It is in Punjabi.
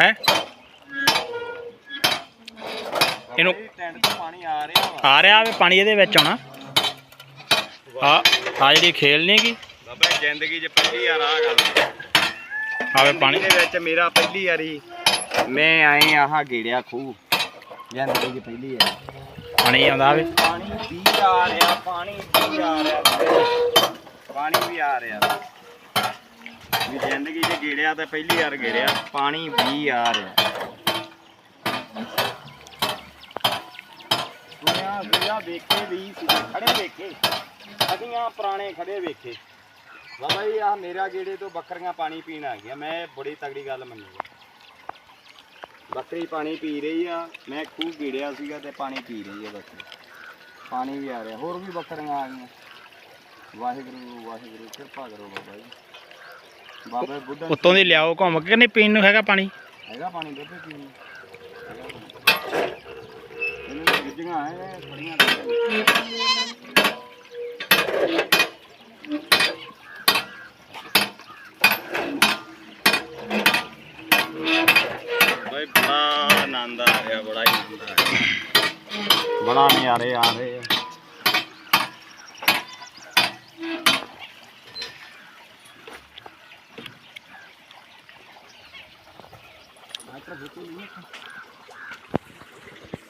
ਹੈ? ਇਹਨੂੰ ਟੈਂਟ ਤੋਂ ਪਾਣੀ ਆ ਰਿਹਾ ਵਾ। ਆ ਰਿਹਾ ਵੇ ਪਾਣੀ ਇਹਦੇ ਵਿੱਚ ਆਉਣਾ। ਆ ਆ ਜਿਹੜੀ ਖੇਲ ਨੀ ਗੀ ਬਾਬਾ ਜ਼ਿੰਦਗੀ 'ਚ ਪਹਿਲੀ ਵਾਰ ਆ ਗੱਲ ਆਵੇ ਪਾਣੀ। ਦੇ ਵਿੱਚ ਮੇਰਾ ਪਹਿਲੀ ਵਾਰੀ ਮੈਂ ਆਏ ਆਹ ਗੇੜਿਆ ਖੂਹ। ਜ਼ਿੰਦਗੀ 'ਚ ਪਹਿਲੀ ਵਾਰੀ। ਪਾਣੀ ਆਉਂਦਾ ਵੇ। ਪਾਣੀ ਵੀ ਆ ਰਿਹਾ ਪਾਣੀ ਵੀ ਆ ਰਿਹਾ। ਪਾਣੀ ਵੀ ਆ ਰਿਹਾ। ਵੀ ਜ਼ਿੰਦਗੀ 'ਚ ਗੇੜਿਆ ਤਾਂ ਪਹਿਲੀ ਵਾਰ ਗੇੜਿਆ, ਪਾਣੀ ਵੀ ਆ ਰਿਹਾ। ਸੁਣਿਆ ਸੁਣਿਆ ਵੇਖੇ ਵੀ ਸੀ, ਖੜੇ ਵੇਖੇ। ਅਧੀਆਂ ਪੁਰਾਣੇ ਖੜੇ ਵੇਖੇ। ਬਾਬਾ ਜੀ ਆ ਮੇਰਾ ਗੇੜੇ ਤੋਂ ਬੱਕਰੀਆਂ ਪਾਣੀ ਪੀਣ ਆ ਗਿਆ ਮੈਂ ਬੜੀ ਤਗੜੀ ਗੱਲ ਮੰਨੀ ਬੱਕਰੀ ਪਾਣੀ ਪੀ ਰਹੀ ਆ, ਮੈਂ ਖੂਹ ਗੇੜਿਆ ਸੀਗਾ ਤੇ ਪਾਣੀ ਪੀ ਰਹੀ ਆ ਬੱਕਰੀ ਪਾਣੀ ਵੀ ਆ ਰਿਹਾ, ਹੋਰ ਵੀ ਬੱਕਰੀਆਂ ਆ ਗਈਆਂ। ਵਾਹਿਗੁਰੂ ਵਾਹਿਗੁਰੂ, ਕਿਰਪਾ ਕਰੋ ਬਾਬਾ ਜੀ। ਬਾਬਾ ਬੁੱਢਾ ਉੱਤੋਂ ਦੀ ਲਿਆਓ ਘੁੰਮ ਕੇ ਨਹੀਂ ਪੀਣ ਨੂੰ ਹੈਗਾ ਪਾਣੀ? ਹੈਗਾ ਪਾਣੀ ਬੇਬੇ ਪੀਣ ਨੂੰ। ਇਹਨੂੰ ਗਿੱਜੀਆਂ ਹੈ ਬੜੀਆਂ ਬਈ ਬੜਾ ਆਨੰਦ ਆ ਰਿਹਾ ਬੜਾ ਹੀ ਆਨੰਦ ਆ ਰਿਹਾ। ਬੜਾ ਨਜ਼ਾਰੇ ਆ ਰਹੇ ਆ। travou todo.